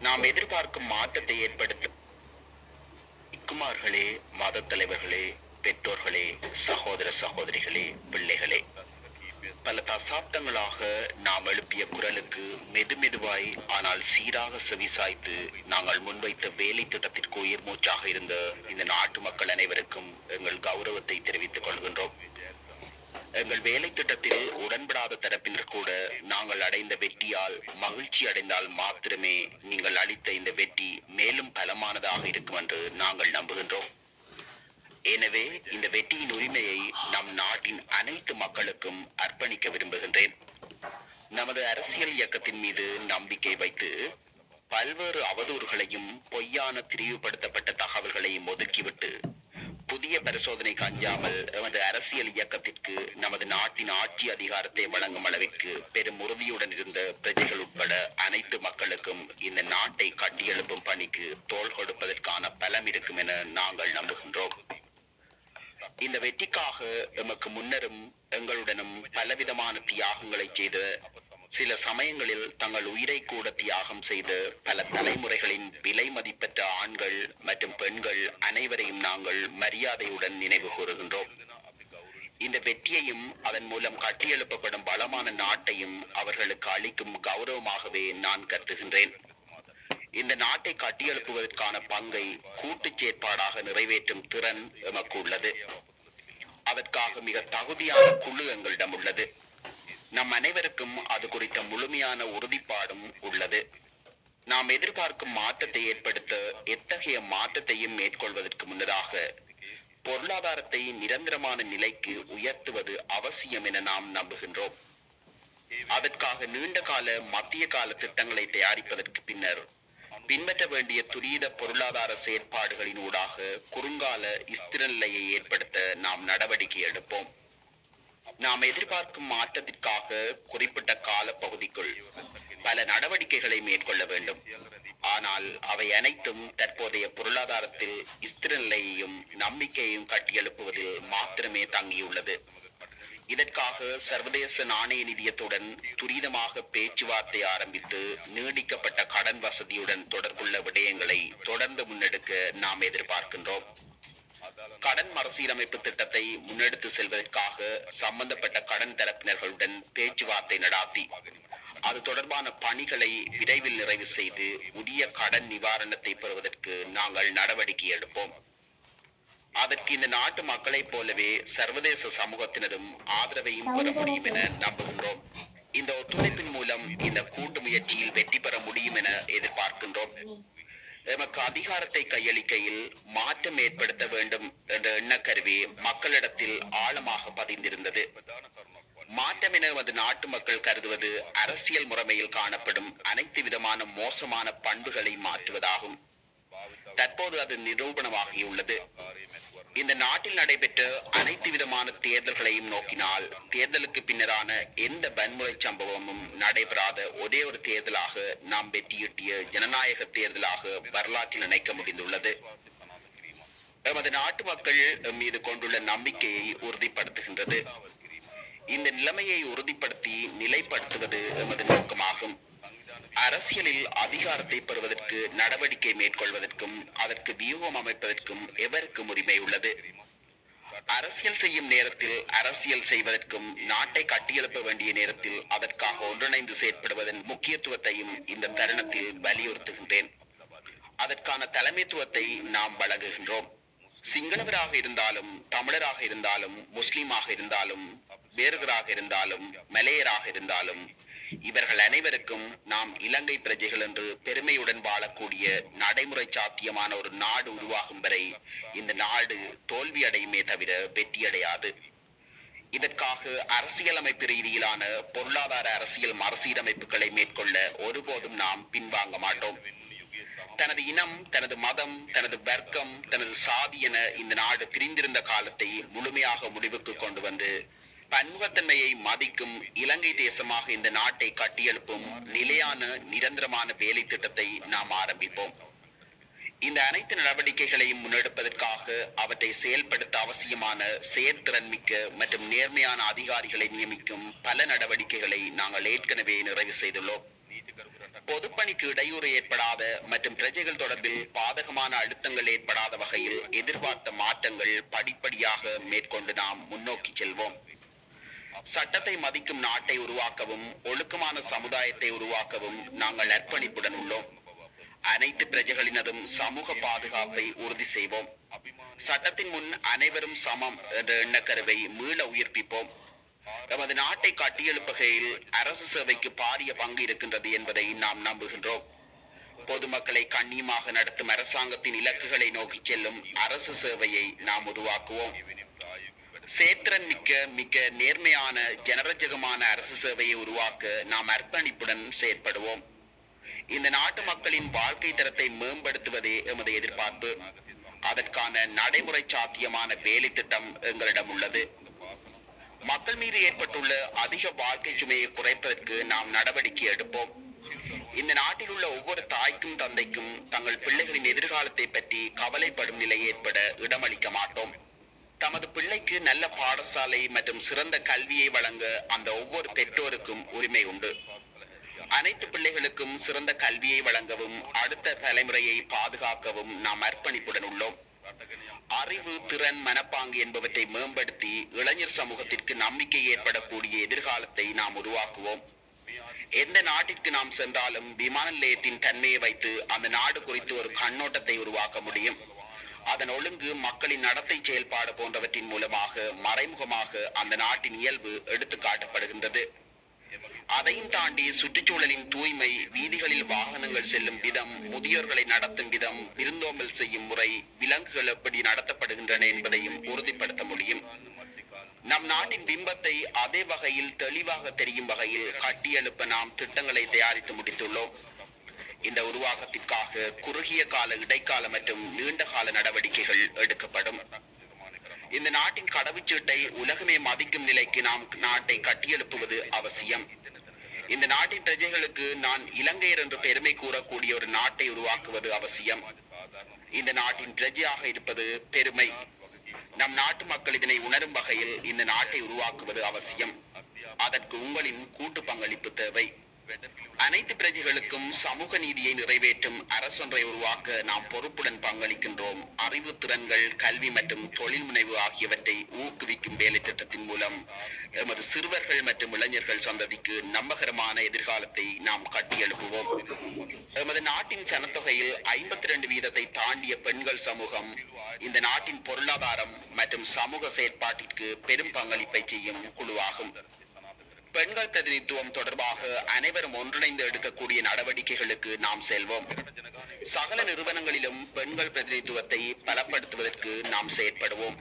நாம் எதிர்பார்க்கும் மாற்றத்தை ஏற்படுத்தும். இக்குமார்களே மத தலைவர்களே பெற்றோர்களே சகோதர சகோதரிகளே பிள்ளைகளே. பல தசாப்தங்களாக நாம் எழுப்பிய குரலுக்கு மெதுமெதுவாய் ஆனால் சீராக செவிசாய்த்து நாங்கள் முன்வைத்த வேலை திட்டத்திற்கு உயிர் மூச்சாக இருந்த இந்த நாட்டு மக்கள் அனைவருக்கும் எங்கள் கௌரவத்தை தெரிவித்துக் கொள்கின்றோம். எங்கள் வேலை திட்டத்தில் உடன்படாத தரப்பினர் கூட நாங்கள் அடைந்த வெற்றியால் மகிழ்ச்சி அடைந்தால் மாத்திரமே நீங்கள் அளித்த இந்த வெற்றி மேலும் பலமானதாக இருக்கும் என்று நாங்கள் நம்புகின்றோம். எனவே இந்த வெற்றியின் உரிமையை நம் நாட்டின் அனைத்து மக்களுக்கும் அர்ப்பணிக்க விரும்புகின்றேன். நமது அரசியல் இயக்கத்தின் மீது நம்பிக்கை வைத்து பல்வேறு அவதூறுகளையும் பொய்யான திரிவுபடுத்தப்பட்ட தகவல்களையும் ஒதுக்கிவிட்டு புதிய பரிசோதனை அஞ்சாமல் எமது அரசியல் இயக்கத்திற்கு நமது நாட்டின் ஆட்சி அதிகாரத்தை வழங்கும் அளவிற்கு பெரும் உறுதியுடன் இருந்த பிரஜைகள் உட்பட அனைத்து மக்களுக்கும் இந்த நாட்டை கட்டியெழுப்பும் பணிக்கு தோல் கொடுப்பதற்கான பலம் இருக்கும் என நாங்கள் நம்புகின்றோம். இந்த வெற்றிக்காக எமக்கு முன்னரும் எங்களுடனும் பலவிதமான தியாகங்களை செய்த சில சமயங்களில் தங்கள் உயிரை கூட தியாகம் செய்து பல தலைமுறைகளின் விலை மதிப்பற்ற ஆண்கள் மற்றும் பெண்கள் அனைவரையும் நாங்கள் மரியாதையுடன் நினைவு கூறுகின்றோம். இந்த வெற்றியையும் அதன் மூலம் கட்டியெழுப்பப்படும் பலமான நாட்டையும் அவர்களுக்கு அளிக்கும் கௌரவமாகவே நான் கருதுகின்றேன். இந்த நாட்டை கட்டியெழுப்புவதற்கான பங்கை கூட்டுச் செயற்பாடாக நிறைவேற்றும் திறன் எமக்கு உள்ளது. அதற்காக மிக தகுதியான குழு எங்களிடம் உள்ளது. நம் அனைவருக்கும் அது குறித்த முழுமையான உறுதிப்பாடும் உள்ளது. நாம் எதிர்பார்க்கும் மாற்றத்தை ஏற்படுத்த எத்தகைய மாற்றத்தையும் மேற்கொள்வதற்கு முன்னதாக பொருளாதாரத்தை நிரந்தரமான நிலைக்கு உயர்த்துவது அவசியம் என நாம் நம்புகின்றோம். அதற்காக நீண்ட கால மத்திய கால திட்டங்களை தயாரிப்பதற்கு பின்னர் பின்பற்ற வேண்டிய துரித பொருளாதார செயற்பாடுகளின் ஊடாக குறுங்கால ஸ்திர நிலையை ஏற்படுத்த நாம் நடவடிக்கை எடுப்போம். நாம் எதிர்பார்க்கும் மாற்றத்திற்காக குறிப்பிட்ட கால பகுதிக்குள் பல நடவடிக்கைகளை மேற்கொள்ள வேண்டும். ஆனால் அவை அனைத்தும் தற்போதைய பொருளாதாரத்தில் ஸ்திர நிலையையும் நம்பிக்கையையும் கட்டியெழுப்புவதில் மாத்திரமே தங்கியுள்ளது. இதற்காக சர்வதேச நாணய நிதியத்துடன் துரிதமாக பேச்சுவார்த்தை ஆரம்பித்து நீடிக்கப்பட்ட கடன் வசதியுடன் தொடர்புள்ள விடயங்களை தொடர்ந்து முன்னெடுக்க நாம் எதிர்பார்க்கின்றோம். கடன் மறுசீரமைப்பு திட்டத்தை முன்னெடுத்து செல்வதற்காக சம்பந்தப்பட்ட கடன் தரப்பினர்களுடன் பேச்சுவார்த்தை நடாத்தி அது தொடர்பான பணிகளை விரைவில் நிறைவு செய்து உரிய கடன் நிவாரணத்தை பெறுவதற்கு நாங்கள் நடவடிக்கை எடுப்போம். அதற்கு இந்த நாட்டு மக்களைப் போலவே சர்வதேச சமூகத்தினரும் ஆதரவையும் பெற முடியும் என நம்புகின்றோம். இந்த ஒத்துழைப்பின் மூலம் இந்த கூட்டு முயற்சியில் வெற்றி பெற முடியும் என எதிர்பார்க்கின்றோம். எமக்கு அதிகாரத்தை கையளிக்கையில் மாற்றம் ஏற்படுத்த வேண்டும் என்ற எண்ணக்கருவி மக்களிடத்தில் ஆழமாக பதிந்திருந்தது. மாற்றம் என நமது நாட்டு மக்கள் கருதுவது அரசியல் முறைமையில் காணப்படும் அனைத்து விதமான மோசமான பண்புகளை மாற்றுவதாகும். தற்போது அது நிரூபணமாகியுள்ளது. இந்த நாட்டில் நடைபெற்ற அனைத்து விதமான தேர்தல்களையும் நோக்கினால் தேர்தலுக்கு பின்னரான எந்த வன்முறை சம்பவமும் நடைபெறாத ஒரே ஒரு தேர்தலாக நாம் வெற்றியீட்டிய ஜனநாயக தேர்தலாக வரலாற்றில் நினைக்க முடிந்துள்ளது. எமது நாட்டு மக்கள் மீது கொண்டுள்ள நம்பிக்கையை உறுதிப்படுத்துகின்றது. இந்த நிலைமையை உறுதிப்படுத்தி நிலைப்படுத்துவது எமது நோக்கமாகும். அரசியலில் அதிகாரத்தை பெறுவதற்கு நடவடிக்கை மேற்கொள்வதற்கும் அதற்கு வியூகம் அமைப்பதற்கும் எவருக்கும் உரிமை உள்ளது? அரசியல் செய்யும் நேரத்தில் அரசியல் செய்வதற்கும் நாட்டை கட்டியெழுப்ப வேண்டிய நேரத்தில் அதற்காக ஒன்றிணைந்து செயற்படுவதன் முக்கியத்துவத்தையும் இந்த தருணத்தில் வலியுறுத்துகின்றேன். அதற்கான தலைமைத்துவத்தை நாம் வழங்குகின்றோம். சிங்களவராக இருந்தாலும் தமிழராக இருந்தாலும் முஸ்லீமாக இருந்தாலும் வேறுகராக இருந்தாலும் மலையராக இருந்தாலும் இவர்கள் அனைவருக்கும் நாம் இலங்கை பிரஜைகள் என்று பெருமையுடன் வாழக்கூடிய நடைமுறை சாத்தியமான ஒரு நாடு உருவாகும் வரை இந்த நாடு தோல்வி அடையுமே தவிர வெற்றியடையாது இதற்காக அரசியலமைப்பு ரீதியிலான பொருளாதார அரசியல் மறுசீரமைப்புகளை மேற்கொள்ள ஒருபோதும் நாம் பின்வாங்க மாட்டோம். தனது இனம் தனது மதம் தனது வர்க்கம் தனது சாதி என இந்த நாடு பிரிந்திருந்த காலத்தை முழுமையாக முடிவுக்கு கொண்டு வந்து பன்முகத்தன்மையை மதிக்கும் இலங்கை தேசமாக இந்த நாட்டை கட்டியெழுப்பும் நிலையான நிரந்தரமான வேலை திட்டத்தை நாம் ஆரம்பிப்போம். இந்த அனைத்து நடவடிக்கைகளையும் முன்னெடுப்பதற்காக அவற்றை செயல்படுத்த அவசியமான செயற்திறன் மிக்க மற்றும் நேர்மையான அதிகாரிகளை நியமிக்கும் பல நடவடிக்கைகளை நாங்கள் ஏற்கனவே நிறைவு செய்துள்ளோம். பொதுப்பணிக்கு இடையூறு ஏற்படாத மற்றும் பிரஜைகள் தொடர்பில் பாதகமான அழுத்தங்கள் ஏற்படாத வகையில் எதிர்பார்த்த மாற்றங்கள் படிப்படியாக மேற்கொண்டு நாம் முன்னோக்கி செல்வோம். சட்டத்தை மதிக்கும் நாட்டை உருவாக்கவும் ஒழுக்கமான சமுதாயத்தை உருவாக்கவும் நாங்கள் அர்ப்பணிப்புடன் உள்ளோம். அனைத்து பிரஜைகளினதும் சமூக பாதுகாப்பை உறுதி செய்வோம். சட்டத்தின் முன் அனைவரும் சமம் என்ற எண்ணக்கருவை மீள உயிர்ப்பிப்போம். நமது நாட்டை கட்டியெழுப்புகையில் அரசு சேவைக்கு பாரிய பங்கு இருக்கின்றது என்பதை நாம் நம்புகின்றோம். பொதுமக்களை கண்ணியமாக நடத்தும் அரசாங்கத்தின் இலக்குகளை நோக்கி செல்லும் அரசு சேவையை நாம் உருவாக்குவோம். சேத்திரன் மிக்க மிக்க நேர்மையான ஜனரஜகமான அரசு சேவையை உருவாக்க நாம் அர்ப்பணிப்புடன் செயற்படுவோம். இந்த நாட்டு மக்களின் வாழ்க்கை தரத்தை மேம்படுத்துவதே எமது எதிர்பார்ப்பு. அதற்கான நடைமுறை சாத்தியமான வேலை திட்டம் எங்களிடம் உள்ளது. மக்கள் மீது ஏற்பட்டுள்ள அதிக வாழ்க்கை சுமையை குறைப்பதற்கு நாம் நடவடிக்கை எடுப்போம். இந்த நாட்டில் உள்ள ஒவ்வொரு தாய்க்கும் தந்தைக்கும் தங்கள் பிள்ளைகளின் எதிர்காலத்தை பற்றி கவலைப்படும் நிலை ஏற்பட இடமளிக்க மாட்டோம். தமது பிள்ளைக்கு நல்ல பாடசாலை மற்றும் சிறந்த கல்வியை வழங்க அந்த ஒவ்வொரு பெற்றோருக்கும் உரிமை உண்டு. அனைத்து பிள்ளைகளுக்கும் சிறந்த கல்வியை வழங்கவும் அடுத்த தலைமுறையை பாதுகாக்கவும் நாம் அர்ப்பணிப்புடன் உள்ளோம். அறிவு திறன் மனப்பாங்கு என்பவற்றை மேம்படுத்தி இளைஞர் சமூகத்திற்கு நம்பிக்கை ஏற்படக்கூடிய எதிர்காலத்தை நாம் உருவாக்குவோம். எந்த நாட்டிற்கு நாம் சென்றாலும் விமான நிலையத்தின் தன்மையை வைத்து அந்த நாடு குறித்து ஒரு கண்ணோட்டத்தை உருவாக்க முடியும். அதன் ஒழுங்கு மக்களின் நடத்தை செயல்பாடு போன்றவற்றின் மூலமாக மறைமுகமாக அந்த நாட்டின் இயல்பு எடுத்து காட்டப்படுகின்றது அதையும் தாண்டி சுற்றுச்சூழலின் தூய்மை வீதிகளில் வாகனங்கள் செல்லும் விதம் முதியோர்களை நடத்தும் விதம் விருந்தோம்பல் செய்யும் முறை விலங்குகள் எப்படி நடத்தப்படுகின்றன என்பதையும் உறுதிப்படுத்த முடியும். நம் நாட்டின் பிம்பத்தை அதே வகையில் தெளிவாக தெரியும் வகையில் கட்டியெழுப்ப நாம் திட்டங்களை தயாரித்து முடித்துள்ளோம். இந்த உருவாக்கத்திற்காக குறுகிய கால இடைக்கால மற்றும் நீண்ட கால நடவடிக்கைகள் எடுக்கப்படும். இந்த நாட்டின் கடவுச்சீட்டை உலகமே மதிக்கும் நிலைக்கு நாம் நாட்டை கட்டியெழுப்புவது அவசியம். இந்த நாட்டின் பிரஜைகளுக்கு நான் இலங்கையர் என்று பெருமை கூறக்கூடிய ஒரு நாட்டை உருவாக்குவது அவசியம். இந்த நாட்டின் பிரஜையாக இருப்பது பெருமை. நம் நாட்டு மக்கள் இதனை உணரும் வகையில் இந்த நாட்டை உருவாக்குவது அவசியம். அதற்கு உங்களின் கூட்டு பங்களிப்பு தேவை. அனைத்து பிரஜைகளுக்கும் சமூக நீதியை நிறைவேற்றும் அரசொன்றை உருவாக்க நாம் பொறுப்புடன் பங்களிக்கின்றோம். அறிவு திறன்கள் கல்வி மற்றும் தொழில் முனைவு ஆகியவற்றை ஊக்குவிக்கும் வேலை திட்டத்தின் மூலம் எமது சிறுவர்கள் மற்றும் இளைஞர்கள் சந்ததிக்கு நம்பகரமான எதிர்காலத்தை நாம் கட்டியெழுப்புவோம். எமது நாட்டின் சனத்தொகையில் ஐம்பத்தி ரெண்டு வீதத்தை தாண்டிய பெண்கள் சமூகம் இந்த நாட்டின் பொருளாதாரம் மற்றும் சமூக செயற்பாட்டிற்கு பெரும் பங்களிப்பை செய்யும் குழுவாகும். பெண்கள் பிரதிநிதித்துவம் தொடர்பாக அனைவரும் ஒன்றிணைந்து எடுக்கக்கூடிய நடவடிக்கைகளுக்கு நாம் செல்வோம். சகல நிறுவனங்களிலும் பெண்கள் பிரதிநிதித்துவத்தை பலப்படுத்துவதற்கு நாம் செயற்படுவோம்.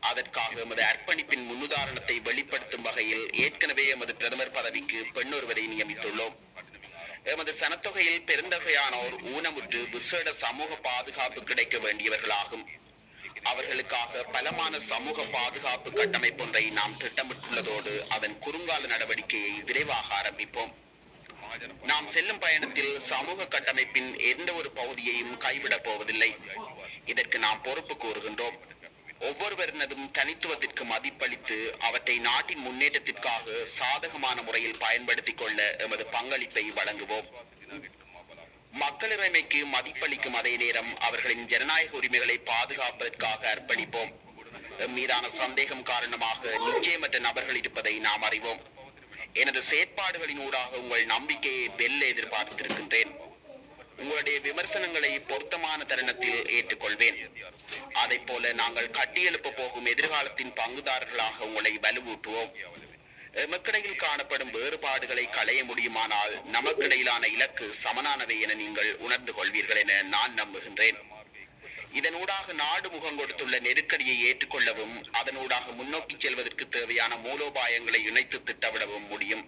அதற்காக எமது அர்ப்பணிப்பின் முன்னுதாரணத்தை வெளிப்படுத்தும் வகையில் ஏற்கனவே எமது பிரதமர் பதவிக்கு பெண் ஒருவரை நியமித்துள்ளோம். எமது சனத்தொகையில் பெருந்தகையானோர் ஊனமுற்று விசேட சமூக பாதுகாப்பு கிடைக்க வேண்டியவர்களாகும். அவர்களுக்காக பலமான சமூக பாதுகாப்பு கட்டமைப்பொன்றை நாம் திட்டமிட்டுள்ளதோடு அதன் குறுங்கால நடவடிக்கையை விரைவாக ஆரம்பிப்போம். நாம் செல்லும் பயணத்தில் சமூக கட்டமைப்பின் எந்த ஒரு பகுதியையும் கைவிடப் போவதில்லை. இதற்கு நாம் பொறுப்பு கூறுகின்றோம். ஒவ்வொருவரினதும் தனித்துவத்திற்கு மதிப்பளித்து அவற்றை நாட்டின் முன்னேற்றத்திற்காக சாதகமான முறையில் பயன்படுத்திக் கொள்ள எமது பங்களிப்பை வழங்குவோம். மக்களிறைமைக்கு மதிப்பளிக்கும் அதே நேரம் அவர்களின் ஜனநாயக உரிமைகளை பாதுகாப்பதற்காக அர்ப்பணிப்போம். மீதான சந்தேகம் காரணமாக நிச்சயமற்ற நபர்கள் இருப்பதை நாம் அறிவோம். எனது செயற்பாடுகளின் ஊடாக உங்கள் நம்பிக்கையை வெல்ல எதிர்பார்த்திருக்கின்றேன். உங்களுடைய விமர்சனங்களை பொருத்தமான தருணத்தில் ஏற்றுக்கொள்வேன். அதை போல நாங்கள் கட்டியெழுப்ப போகும் எதிர்காலத்தின் பங்குதாரர்களாக உங்களை வலுவூட்டுவோம். எமக்கிடையில் காணப்படும் வேறுபாடுகளை களைய முடியுமானால் நமக்கிடையிலான இலக்கு சமனானவை என நீங்கள் உணர்ந்து கொள்வீர்கள் என நான் நம்புகின்றேன். இதனூடாக நாடு முகம் கொடுத்துள்ள நெருக்கடியை ஏற்றுக்கொள்ளவும் அதனூடாக முன்னோக்கி செல்வதற்கு தேவையான மூலோபாயங்களை இணைத்து திட்டமிடவும் முடியும்.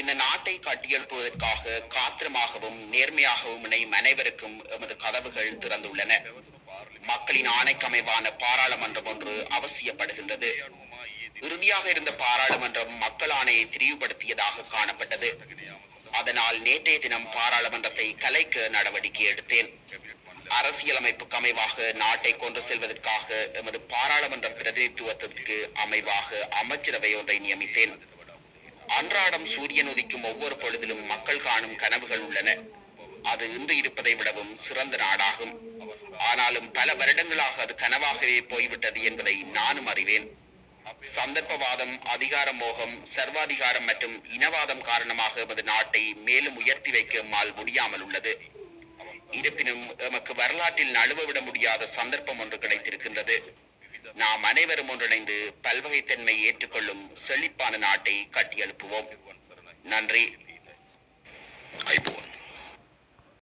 இந்த நாட்டை கட்டியெழுப்புவதற்காக காத்திரமாகவும் நேர்மையாகவும் இணையும் அனைவருக்கும் எமது கதவுகள் திறந்துள்ளன. மக்களின் ஆணைக்கமைவான பாராளுமன்றம் ஒன்று அவசியப்படுகின்றது. இறுதியாக இருந்த பாராளுமன்றம் மக்கள் ஆணையை திரிவுபடுத்தியதாக காணப்பட்டது. அதனால் நேற்றைய தினம் பாராளுமன்றத்தை கலைக்க நடவடிக்கை எடுத்தேன். அரசியலமைப்புக்கு அமைவாக நாட்டை கொண்டு செல்வதற்காக எமது பாராளுமன்ற பிரதிநிதித்துவத்திற்கு அமைவாக அமைச்சரவை ஒன்றை நியமித்தேன். அன்றாடம் சூரியன் உதிக்கும் ஒவ்வொரு பொழுதிலும் மக்கள் காணும் கனவுகள் உள்ளன. அது இன்று இருப்பதை விடவும் சிறந்த நாடாகும். ஆனாலும் பல வருடங்களாக அது கனவாகவே போய்விட்டது என்பதை நானும் அறிவேன். சந்தர்ப்பவாதம் அதிகார மோகம் சர்வாதிகாரம் மற்றும் இனவாதம் காரணமாக எமது நாட்டை மேலும் உயர்த்தி வைக்க எம்மால் முடியாமல் உள்ளது. இருப்பினும் எமக்கு வரலாற்றில் நழுவவிட முடியாத சந்தர்ப்பம் ஒன்று கிடைத்திருக்கின்றது. நாம் அனைவரும் ஒன்றிணைந்து பல்வகைத்தன்மை ஏற்றுக்கொள்ளும் செழிப்பான நாட்டை கட்டியெழுப்புவோம். நன்றி. ஐபோன்.